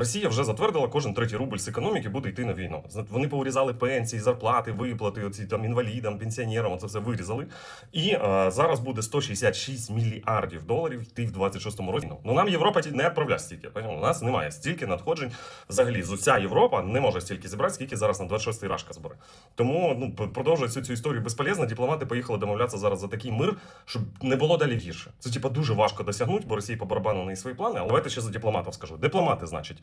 Росія вже затвердила, кожен третій рубль з економіки буде йти на війну. Вони повирізали пенсії, зарплати, виплати, оці там інвалідам, пенсіонерам. Це все вирізали. І е, зараз буде 166 мільярдів доларів йти в 26-му році. Ну нам Європа не відправляє стільки. У нас немає стільки надходжень. Взагалі, з уся Європа не може стільки зібрати, скільки зараз на 26-й рашка збере. Тому ну п- продовжувати цю, цю історію безполезно. Дипломати поїхали домовлятися зараз за такий мир, щоб не було далі гірше. Це типа дуже важко досягнути, бо Росії по барабану на свої плани. Але давайте ще за дипломатів скажу. Дипломати, значить.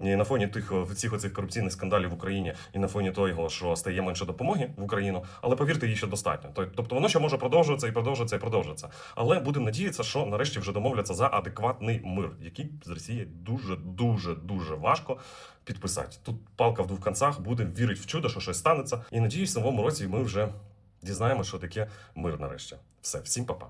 І на фоні тих всіх оцих корупційних скандалів в Україні, і на фоні того, що стає менше допомоги в Україну, але повірте, її ще достатньо. Тоб- Тобто воно ще може продовжуватися і продовжуватися і продовжуватися. Але будемо надіятися, що нарешті вже домовляться за адекватний мир, який з Росії дуже дуже дуже важко підписати. Тут палка в двох концах, будемо вірити в чудо, що щось станеться. І надіюсь, в новому році ми вже дізнаємося, що таке мир нарешті. Все, всім па-па.